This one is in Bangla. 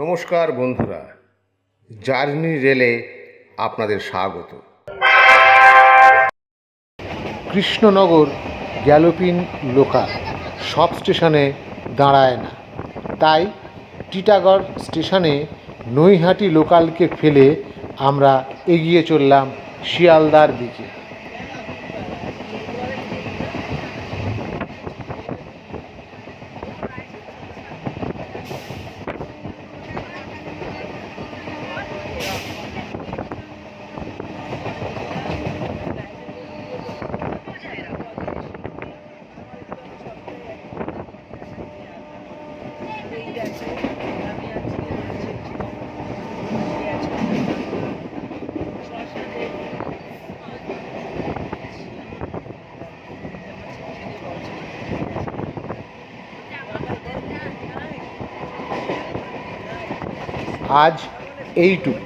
নমস্কার বন্ধুরা, জার্নি রেলে আপনাদের স্বাগত। কৃষ্ণনগর গ্যালোপিন লোকাল, সব স্টেশনে দাঁড়ায় না। তাই টিটাগড় স্টেশনে নৈহাটি লোকালকে ফেলে আমরা এগিয়ে চললাম শিয়ালদার দিকে। আজ এইটুকু